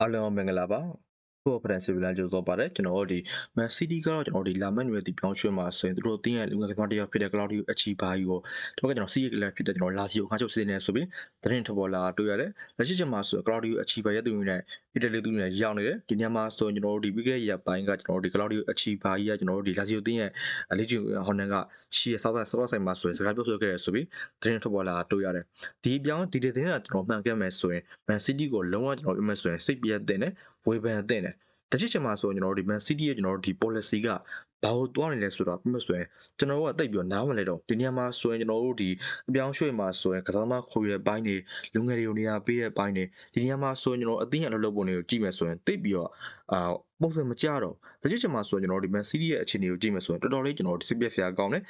အားလုံးမင်္ဂလာပါကိုဖရန်စီဗီလန်ကြိုဆိုပါတယ်ကျွန်တော်တို့ဒီ Man City ကတော့ကျွန်တော်ဒီလာမက်နွေတီပြောင်းရွှေ့မှာဆိုရင်သူတို့တင်းရဲ့လူငယ်ကစားတယောက်ဖြစ်တဲ့ Claudio Achiba ကြီးကိုတော့ကျွန်တော်စီးရကလပ်ဖြစ်တဲ့ကျွန်တော်လာစီကိုခါချုပ်စီနေဆိုပြီးသတင်းထပေါ်လာတွေ့ရတယ်လက်ရှိချိန်မှာဆို Claudio Achiba ရဲ့သူတွေနဲ့ အီတလီသူတွေနဲ့ရောက်နေတယ်ဒီညမှာဆိုကျွန်တော်တို့ဒီပြီးခဲ့တဲ့ရက်ပိုင်းကကျွန်တော်တို့ဒီ Claudio Achiba ကြီးကကျွန်တော်တို့ဒီလာစီကိုတင်းရဲ့အလေးကျဟော်နန်ကရှီရဲ့ဆောက်ဆောက်ဆိုင်မှာဆိုရင်စကားပြောဆိုခဲ့ရဆိုပြီးသတင်းထပေါ်လာတွေ့ရတယ်ဒီပြောင်းဒီသတင်းကကျွန်တော်မှန်ခဲ့မယ်ဆိုရင် Man City ကိုလုံးဝကျွန်တော်ပြောမယ်ဆိုရင်စိတ်ပြတ်တဲ့နဲ့ဝေဖန်တဲ့နဲ့ တချိချင်မှာဆိုကျွန်တော်တို့ဒီ Man City ရဲ့ကျွန်တော်တို့ဒီ policy ကဘာလို့တွားနေလဲဆိုတော့ပြမဆိုရင်ကျွန်တော်တို့ကတိတ်ပြီးနားမလဲတော့ဒီနေရာမှာဆိုရင်ကျွန်တော်တို့ဒီအပြောင်းရွှေ့မှာဆိုရင်ကစားသမားခေါ်ရတဲ့ဘိုင်းတွေလူငယ်တွေကိုနေရာပေးတဲ့ဘိုင်းတွေဒီနေရာမှာဆိုရင်ကျွန်တော်အသင်းအလုပ်လုပ်ပုံတွေကိုကြည့်မယ်ဆိုရင်တိတ်ပြီးတော့အာပုံစံမကြတော့တချိချင်မှာဆိုရင်ကျွန်တော်တို့ဒီ Man City ရဲ့အခြေအနေကိုကြည့်မယ်ဆိုရင်တော်တော်လေးကျွန်တော်တို့စစ်ပြက်ဆရာကောင်းတယ်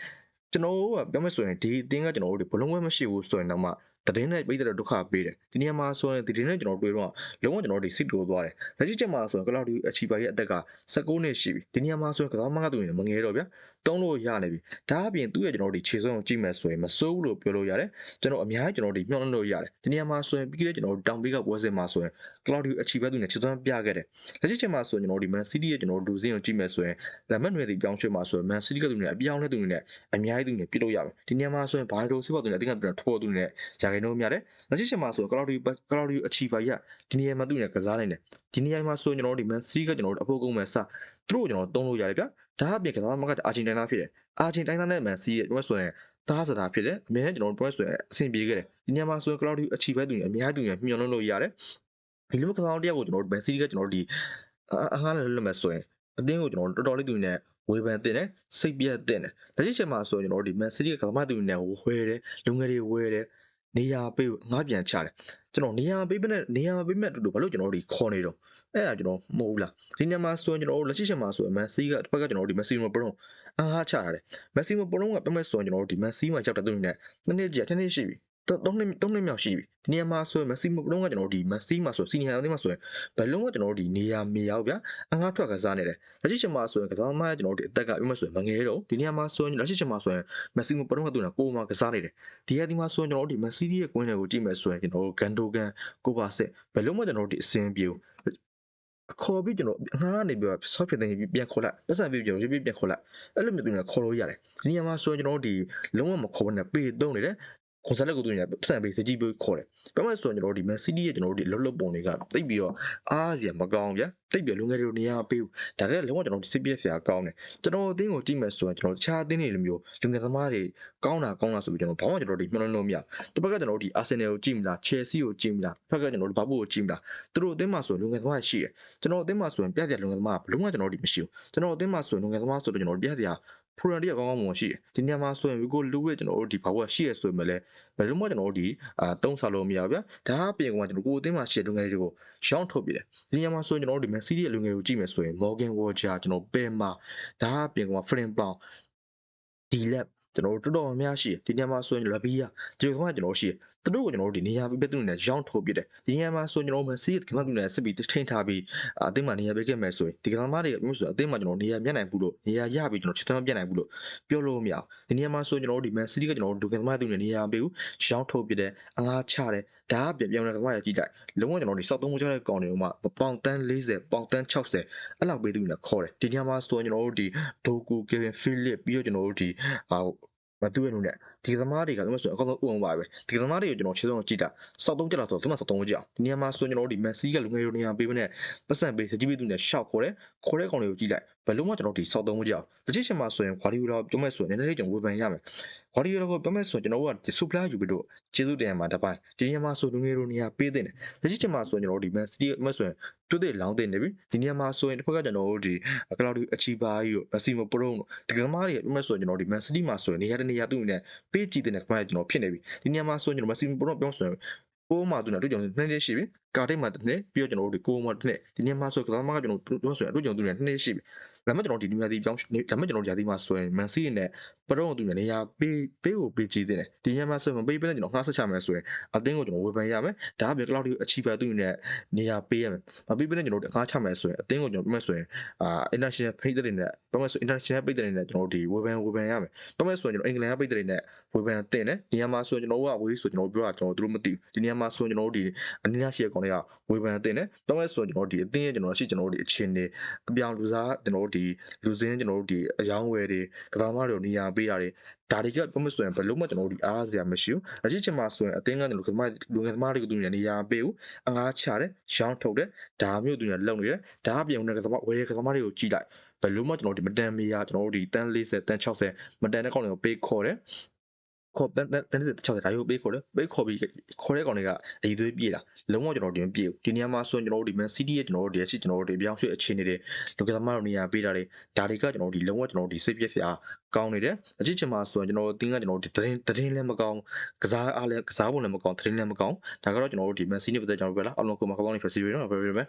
ကျွန်တော်တို့ကပြောမယ်ဆိုရင်ဒီအသင်းကကျွန်တော်တို့ဒီဘလုံးဝဲမရှိဘူးဆိုရင်တော့မှ တည်င်းနဲ့ပြည်တဲ့ဒုက္ခပေးတယ်ဒီနေရာမှာဆိုရင်တည်င်းနဲ့ကျွန်တော်တွေ့တော့လုံးဝကျွန်တော်တို့စစ်တိုးသွားတယ်လက်ရှိချက်မှာဆိုရင်ကလောက်ဒီအချီပါရဲ့အသက်က16နှစ်ရှိပြီဒီနေရာမှာဆိုရင်ကစားမကသူနေမငယ်တော့ဗျာ တုံးလို့ရနေပြီဒါအပြင်သူ့ရဲ့ကျွန်တော်တို့ခြေစွမ်းကိုကြည့်မယ်ဆိုရင်မစိုးဘူးလို့ပြောလို့ရတယ်ကျွန်တော်အများကြီးကျွန်တော်တို့မျှော်လင့်လို့ရတယ်ဒီနေရာမှာဆိုရင်ပြီးခဲ့တဲ့ကျွန်တော်တို့တောင်ပေးကပွဲစဉ်မှာဆိုရင်ကလောက်ဒီအချီပါသူနေခြေစွမ်းပြခဲ့တယ်လက်ရှိချက်မှာဆိုရင်ကျွန်တော်တို့ဒီ Man City ရဲ့ကျွန်တော်တို့လူစင်းကိုကြည့်မယ်ဆိုရင်လက်မက်နွယ်တီပြောင်းရွှေ့မှာဆိုရင် Man City ကသူနေအပြောင်းလဲသူနေအများကြီးသူနေပြလို့ရမယ်ဒီနေရာမှာဆိုရင်ဘာလို့စစ်ပေါ်သူနေအတင်းကထိုးသူနေရာခိုင်နှုန်းများတယ်လက်ရှိချိန်မှာဆိုကလောက်ဒီကလောက်ဒီအချီပါရဒီနေရာမှာသူ့နေကစားနိုင်တယ်ဒီနေရာမှာဆိုကျွန်တော်တို့ဒီမန်စီးကကျွန်တော်တို့အဖို့ကုန်းမဲ့စသူတို့ကျွန်တော်တုံးလို့ရတယ်ဗျ ဒါအပြင်ကစားမကအာဂျင်တိုင်းသားဖြစ်တယ်အာဂျင်တိုင်းသားနဲ့မန်စီးရဲ့ကျွန်တော်ဆိုရင်သားစတာဖြစ်တယ်အမြဲတမ်းကျွန်တော်တို့ပွဲဆိုရင်အဆင်ပြေခဲ့တယ်ဒီနေရာမှာဆိုကလောက်ဒီအချီပဲသူနေအများသူနေမျှော်လင့်လို့ရတယ်ဒီလိုကစားတယောက်ကိုကျွန်တော်တို့မန်စီးကကျွန်တော်တို့ဒီအားအားလည်းလွတ်မဲ့ဆိုရင်အတင်းကိုကျွန်တော်တို့တော်တော်လေးသူနေဝေဖန်တင်တယ်စိတ်ပြတ်တင်တယ်လက်ရှိချိန်မှာဆိုရင်ကျွန်တော်တို့ဒီ Man City ကကစားမသူနေဝဲတယ်လူငယ်တွေဝဲတယ် နေရာပေးငါပြန်ချတယ်ကျွန်တော်နေရာပေးမဲ့နေရာပေးမဲ့အတူတူဘာလို့ကျွန်တော်တို့ဒီခေါ်နေတော့အဲ့ဒါကျွန်တော်မဟုတ်ဘူးလားဒီနေရာမှာဆိုရင်ကျွန်တော်တို့လက်ရှိချက်မှာဆိုရင်မန်စီးကတစ်ဖက်ကကျွန်တော်တို့ဒီမက်ဆီမိုပရုံအားဟာချရတယ်မက်ဆီမိုပရုံကပြမဲ့ဆိုရင်ကျွန်တော်တို့ဒီမန်စီးမှာရောက်တဲ့သူတွေနဲ့နှစ်နှစ်ကြာတစ်နှစ်ရှိပြီ သုံးနှစ်သုံးနှစ်မြောက်ရှိပြီဒီနေရာမှာဆိုရင်မက်ဆီမိုပရုံကကျွန်တော်တို့ဒီမန်စီးမှာဆိုစီနီယာအသင်းမှာဆိုရင်ဘယ်လုံးကကျွန်တော်တို့ဒီနေရာမေရောက်ဗျာအငှားထွက်ကစားနေတယ်လက်ရှိချက်မှာဆိုရင်ကစားသမားကျွန်တော်တို့ဒီအသက်ကပြမဲ့ဆိုရင်မငယ်တော့ဒီနေရာမှာဆိုရင်လက်ရှိချက်မှာဆိုရင်မက်ဆီမိုပရုံကသူကကိုမှာကစားနေတယ်ဒီရဒီမှာဆိုရင်ကျွန်တော်တို့ဒီမက်ဆီရဲ့ကွင်းတွေကိုကြည့်မယ်ဆိုရင်ကျွန်တော်တို့ဂန်ဒိုဂန်ကိုပါဆက်ဘယ်လုံးမှကျွန်တော်တို့ဒီအစင်ပြေဘူးခေါ်ပြီးကျွန်တော်ငါကနေပြီးတော့ဆော့ဖြစ်တဲ့ပြန်ခေါ်လိုက်ပတ်စံပြီးကျွန်တော်ရွေးပြီးပြန်ခေါ်လိုက်အဲ့လိုမျိုးသူကခေါ်လို့ရတယ်ဒီနေရာမှာဆိုရင်ကျွန်တော်တို့ဒီလုံးဝမခေါ်ဘဲနဲ့ပေတုံးနေတယ် ကွန်ဆာလက်ကိုသူနေပတ်စံပေးစကြည့်ပြီးခေါ်တယ်ဘာမှဆိုရင်ကျွန်တော်တို့ဒီ Man City ရဲ့ကျွန်တော်တို့ဒီလှုပ်လှုပ်ပုံတွေကတိတ်ပြီးတော့အားရမကောင်းဗျာတိတ်ပြီးလူငယ်တွေနေရာပေးဘူးဒါလည်းလုံးဝကျွန်တော်တို့စစ်ပြက်ဆရာကောင်းတယ်ကျွန်တော်အသင်းကိုကြည့်မယ်ဆိုရင်ကျွန်တော်တခြားအသင်းတွေလိုမျိုးလူငယ်သမားတွေကောင်းတာကောင်းတာဆိုပြီးကျွန်တော်ဘာမှကျွန်တော်တို့မျှော်လင့်လို့မရတစ်ဖက်ကကျွန်တော်တို့ဒီ Arsenal ကိုကြည့်မလား Chelsea ကိုကြည့်မလားတစ်ဖက်ကကျွန်တော်တို့ဘာဘူးကိုကြည့်မလားသူတို့အသင်းမှာဆိုလူငယ်သမားရှိတယ်ကျွန်တော်အသင်းမှာဆိုရင်ပြပြလူငယ်သမားဘလုံးဝကျွန်တော်တို့မရှိဘူးကျွန်တော်အသင်းမှာဆိုရင်လူငယ်သမားဆိုတော့ကျွန်တော်တို့ပြပြဖူရ န်တီကကောင်းကောင်းမွန်ရှိတယ်ဒီနေရာမှာဆိုရင်ဝီကိုလူဝဲကျွန်တော်တို့ဒီဘာဝရှိရဆိုရင်လည်းဘယ်လိုမှကျွန်တော်တို့ဒီအာတုံးဆလို့မရဘူးဗျာဒါအပြင်ကကျွန်တော်ကိုအသင်းမှာရှိတဲ့လူငယ်တွေကိုရောင်းထုတ်ပြတယ်ဒီနေရာမှာဆိုရင်ကျွန်တော်တို့ဒီ Man City ရဲ့လူငယ်ကိုကြည့်မယ်ဆိုရင် Morgan Roger ကျွန်တော် Pema ဒါအပြင်က Frank Pong ဒီလ က်ကျွန်တော်တို့တော်တော်များရှိတယ်ဒီနေရာမှာဆိုရင် Rabia ဒီလိုဆိုမှကျွန်တော်ရှိတယ်သူတို့ကိုကျွန်တော်တို့ဒီနေရာပေးပေးသူနဲ့ရောင်းထုတ်ပြတယ်ဒီနေရာမှာဆိုရင်ကျွန်တော်တို့စီးကမ္ဘာသူနဲ့စစ်ပြီးထိန်းထားပြီးအသင်းမှာနေရာပေးခဲ့မယ်ဆိုရင်ဒီကစားသမားတွေကမျိုးဆိုအသင်းမှာကျွန်တော်နေရာမျက်နိုင်ဘူးလို့နေရာရပြီးကျွန်တော်ချစ်သမ်းပြနိုင်ဘူးလို့ပြောလို့မရဘူးဒီနေရာမှာဆိုရင်ကျွန်တော်တို့ဒီ Man City ကကျွန်တော်တို့ဒုကစားသမားသူနဲ့နေရာပေးဘူးရောင်းထုတ်ပြတယ်အငှားချတယ်ဒါကပြန်ပြောင်းတဲ့ကစားသမားရကြည့်လိုက်လုံးဝကျွန်တော်တို့စောက်သုံးမှုချတဲ့ကောင်တွေမှာပေါင်တန်း40ပေါင်တန်း60အဲ့လောက်ပေးသူနဲ့ခေါ်တယ်ဒီနေရာမှာဆိုရင်ကျွန်တော်တို့ဒီဒိုကူကယ်ဗင်ဖီလစ်ပြီးတော့ကျွန်တော်တို့ဒီဟာ မတူရလို့နဲ့ဒီသမားတွေကဆိုအကောင်းဆုံးဥအောင်ပါပဲဒီသမားတွေကိုကျွန်တော်ခြေဆုံးကြည့်တာစောက်သုံးကြတာဆိုတော့သူမှစောက်သုံးကြအောင်ဒီနေရာမှာဆိုကျွန်တော်တို့ဒီမက်ဆီကလူငယ်တွေနေရာပေးမနဲ့ပတ်စံပေးစကြည့်ပေးသူနဲ့ရှောက်ခေါ်တယ်ခေါ်တဲ့ကောင်တွေကိုကြည့်လိုက် ဘယ်လုံးမှကျွန်တော်ဒီစောက်သုံးကြအောင်တချိချင်းမှာဆိုရင်ခွာဒီယိုလာပြောမဲ့ဆိုရင်နည်းနည်းလေးကျွန်တော်ဝေဖန်ရမယ်ခွာဒီယိုလာကိုပြောမဲ့ဆိုရင်ကျွန်တော်တို့ကစူပလာယူပြီးတော့ကျေးဇူးတင်ရမှာတပိုင်းဒီနေရာမှာဆိုလူငယ်တွေနေရာပေးတဲ့တချိချင်းမှာဆိုရင်ကျွန်တော်တို့ဒီမက်ဆီမက်ဆိုရင်တွတ်တဲ့လောင်းတဲ့နေပြီဒီနေရာမှာဆိုရင်တစ်ဖက်ကကျွန်တော်တို့ဒီကလောက်ဒီအချီပါကြီးတို့မက်ဆီမပရုံတို့ဒီကမားတွေပြောမဲ့ဆိုရင်ကျွန်တော်ဒီမန်စီးတီးမှာဆိုရင်နေရာတနေရာသူ့နဲ့ပေးကြည့်တဲ့ကမားကျွန်တော်ဖြစ်နေပြီဒီနေရာမှာဆိုရင်ကျွန်တော်မက်ဆီမပရုံပြောဆိုရင်ကိုမှသူနဲ့တွေ့ကြုံနှစ်နှစ်ရှိပြီကာတိတ်မှာတစ်နှစ်ပြီးတော့ကျွန်တော်တို့ဒီကိုမှတစ်နှစ်ဒီနေရာမှာဆိုကစားမကကျွန်တော်ပြောဆိုရင်တွေ့ကြုံသူနဲ့နှစ်နှစ်ရှိပြီ ဒါပေမဲ့ကျွန်တော်ဒီနေရာဒီပြောင်းဒါပေမဲ့ကျွန်တော်ဒီရာဒီမှာဆိုရင် Man City နဲ့ပရုံးသူနဲ့နေရာပေးပေးကိုပေးကြည့်တဲ့ဒီညမှာဆိုရင်မပေးဘဲနဲ့ကျွန်တော်ငှားဆက်ချမယ်ဆိုရင်အသင်းကိုကျွန်တော်ဝေဖန်ရမယ်ဒါအပြင်ကလောက်ဒီအချီပါသူနဲ့နေရာပေးရမယ်မပေးဘဲနဲ့ကျွန်တော်ငှားချမယ်ဆိုရင်အသင်းကိုကျွန်တော်ပြမယ်ဆိုရင်အာ international ဖိတ်တဲ့နဲ့ပြမယ်ဆို international ပိတ်တဲ့နဲ့ကျွန်တော်ဒီဝေဖန်ဝေဖန်ရမယ်ပြမယ်ဆိုရင်ကျွန်တော်အင်္ဂလန်ကပိတ်တဲ့နဲ့ဝေဖန်တင်တယ်ဒီညမှာဆိုရင်ကျွန်တော်ကဝေးဆိုကျွန်တော်ပြောတာကျွန်တော်တို့မသိဘူးဒီညမှာဆိုရင်ကျွန်တော်တို့ဒီအနည်းငယ်ရှိတဲ့ကောင်တွေကဝေဖန်တင်တယ်ပြမယ်ဆိုရင်ကျွန်တော်ဒီအသင်းရဲ့ကျွန်တော်ရှိကျွန်တော်တို့ဒီအခြေအနေအပြောင်လူစားကျွန်တော်တို့ဒီလူစင်းကျွန်တော်တို့ဒီအယောင်းဝယ်တွေကစားသမားတွေကိုနေရာပေးတာတွေဒါတွေကပြမဆိုရင်ဘယ်လို့မှကျွန်တော်တို့ဒီအားစရာမရှိဘူးအကြည့်ချင်မှာဆိုရင်အသင်းကကျွန်တော်ကစားသမားလူငယ်သမားတွေကိုသူနေရာပေးဘူးအငားချတယ်ရောင်းထုတ်တယ်ဒါမျိုးသူနေလုံနေတယ်ဒါအပြင်ကစားသမားဝယ်တဲ့ကစားသမားတွေကိုကြည့်လိုက်ဘယ်လို့မှကျွန်တော်ဒီမတန်မီယာကျွန်တော်တို့ဒီတန်း40တန်း60မတန်တဲ့ကောင်တွေကိုပေးခေါ်တယ် ခေါ်တန်းတန်းတန်း60ဒါရုပ်ပေးခေါ်တယ်ပေးခေါ်ပြီးခေါ်တဲ့ကောင်တွေကအည်သွေးပြေးတာလုံးဝကျွန်တော်ဒီမပြေဘူးဒီနေရာမှာဆိုရင်ကျွန်တော်တို့ဒီ Man City ရဲ့ကျွန်တော်တို့ဒီအရှိကျွန်တော်တို့ဒီပြောင်းရွှေ့အခြေအနေတွေလူကသမားတို့နေရာပေးတာတွေဒါတွေကကျွန်တော်တို့ဒီလုံးဝကျွန်တော်တို့ဒီစိတ်ပြည့်စရာကောင်းနေတယ်အကြည့်ချင်မှာဆိုရင်ကျွန်တော်တို့တင်းကကျွန်တော်တို့ဒီသတင်းသတင်းလည်းမကောင်းကစားအားလည်းကစားပုံလည်းမကောင်းသတင်းလည်းမကောင်းဒါကတော့ကျွန်တော်တို့ဒီ Man City ပတ်သက်ကျွန်တော်ပြောလာအောင်လုံးကိုမှာကောင်းနေဖြစ်စီရနော်ပြောပြမယ်